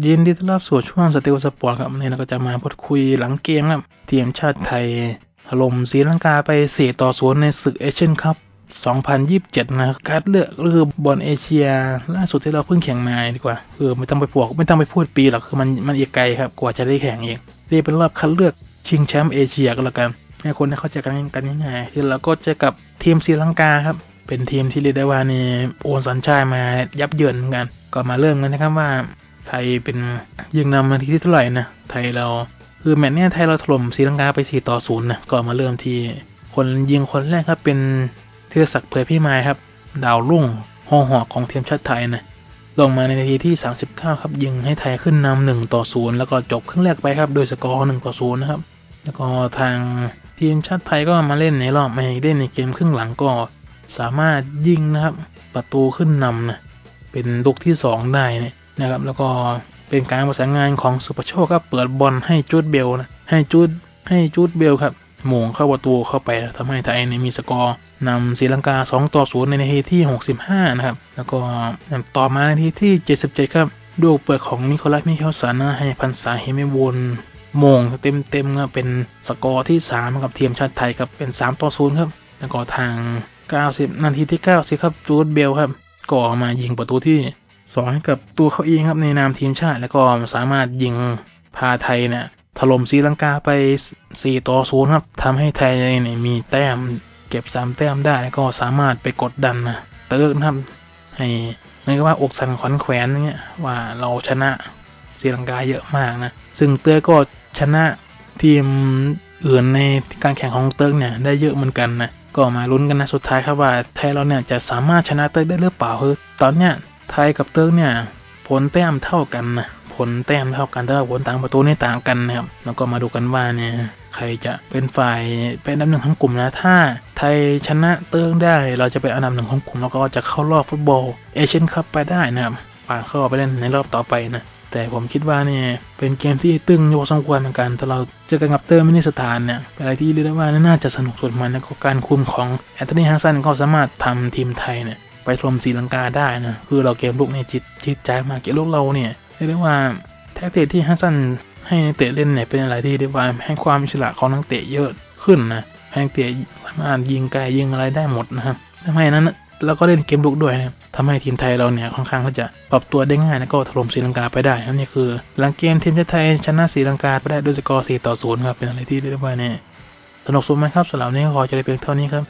ยินดีต้อนรับสู่ช่วงสเตลสปอร์ตครับวันนี้เราก็จะมาพูดคุยหลังเกมครับทีมชาติไทยถล่มศรีลังกาไป 4 ต่อ0ในศึกเอเชียนคัพ2027 นะการดเลือกก็คือบอลเอเชียล่าสุดที่เราเพิ่งแข่งมาดีกว่าคือไม่ต้องไปพวกไม่ต้องไปพูดปีหรอกคือมันมันอีกไกลครับกว่าจะได้แข่งเองนี่เป็นรอบคัดเลือกชิงแชมป์เอเชียก็แล้วกันให้คนได้เข้าใจกันกันง่ายๆคือเราก็จอกับทีมศรีลังกาครับเป็นทีมที่เรียกได้ว่านี่โอนสัญชาติมายับเยินเหมือนกัน ก็มาเริ่มกันนะครับว่า ไทยเป็นยิงนำนาทีที่เท่าไหร่นะ ไทยเราคือแมตช์เนี้ยไทยเราถล่มศรีลังกาไป 4 ต่อ 0 นะก็มาเริ่มที่ คนยิงคนแรกครับเป็นธีรศักดิ์เผยพี่ไม้ครับ ดาวรุ่งหอหอกของทีมชาติไทยนะลงมาในนาทีที่ 39 ครับยิงให้ไทยขึ้นนำ1ต่อ 0 แล้วก็จบครึ่งแรกไปครับโดยสกอร์1ต่อ 0 นะครับ แล้วก็ทางทีมชาติไทยก็มาเล่นในรอบไม่เล่นในเกมครึ่งหลังก็สามารถยิงนะครับประตูขึ้นนำนะเป็นลูกที่ 2 ได้นะ นะครับ แล้วก็เป็นการประสานงานของสุปโชคครับเปิดบอลให้จูดเบลนะให้จูดให้จูดเบลครับหม่งเข้าประตูเข้าไปทำให้ไทยเนี่ยมีสกอร์นำศรีลังกา 2 ต่อ 0 ในนาทีที่ 65 นะครับ แล้วก็ต่อมานาทีที่ 77 ครับด้วยเปิดของนิโคลัสมิเคลสันนะให้พันษาเฮมิวนโมงเต็มเต็มๆครับเป็นสกอร์ที่ 3 กับทีมชาติไทยครับเป็น 3 ต่อ 0 ครับ แล้วก็ทาง 90 นาทีที่ 90 ครับจูดเบลครับ ก็มายิงประตูที่ สอนกับตัวเขาเองครับในนามทีมชาติ แล้วก็สามารถยิงพาไทยเนี่ยถล่มศรีลังกาไป 4 ต่อ 0 ครับทำให้ไทยเนี่ยมีแต้มเก็บ 3 แต้มได้แล้วก็สามารถไปกดดันนะเติร์กนะครับให้เรียกว่าอกสันขวัญแขวนเนี่ยว่าเราชนะศรีลังกาเยอะมากนะ ซึ่งเติร์กก็ชนะทีมอื่นในการแข่งของเติร์กเนี่ยได้เยอะเหมือนกันนะก็มาลุ้นกันนะสุดท้ายครับว่าไทยเราเนี่ยจะสามารถชนะเติร์กได้หรือเปล่าคือตอนเนี้ย ไทยกับเติร์กเนี่ยผลแต้มเท่ากันนะผลแต้มเท่ากันแต่ว่าผลต่างประตูนี่ต่างกันนะครับแล้วก็มาดูกันว่าเนี่ยใครจะเป็นฝ่ายเป็นอันดับหนึ่งของกลุ่มนะถ้า ไทยชนะเติร์กได้ เราจะเป็นอันดับหนึ่งของกลุ่มแล้วก็จะเข้ารอบฟุตบอลเอเชียนคัพไปได้นะครับผ่านเข้าไปเล่นในรอบต่อไปนะแต่ผมคิดว่าเนี่ยเป็นเกมที่ตึงอยู่พอสมควรเหมือนกันถ้าเราเจอกันกับเติร์กมินิสถานเนี่ยเป็นอะไรที่เรียกได้ว่าน่าจะสนุกสุดมันแล้วก็การคุมของแอนโทนีฮัสซันก็สามารถทำทีมไทยเนี่ย ไปถล่มศรีลังกาได้นะคือเราเกมลุกเนี่ยจิตจิตใจมากเกมลุกเราเนี่ยเรียกได้ว่าแท็กติกที่ฮัสซันให้นักเตะเล่นเนี่ยเป็นอะไรที่เรียกว่าให้ความอิสระของนักเตะเยอะขึ้นนะให้นักเตะสามารถยิงไกลยิงอะไรได้หมดนะครับทำให้นั้นเราก็เล่นเกมลุกด้วยนะทำให้ทีมไทยเราเนี่ยค่อนข้างที่จะปรับตัวได้ง่ายแล้วก็ถล่มศรีลังกาไปได้นั่นนี่คือ หลังเกมทีมชาติไทยชนะศรีลังกาไปได้ด้วยสกอร์4ต่อ0ครับเป็นอะไรที่เรียกว่าเนี่ยสนุกสุดไหมครับสำหรับนี้ขอจะได้เพียงเท่านี้ครับ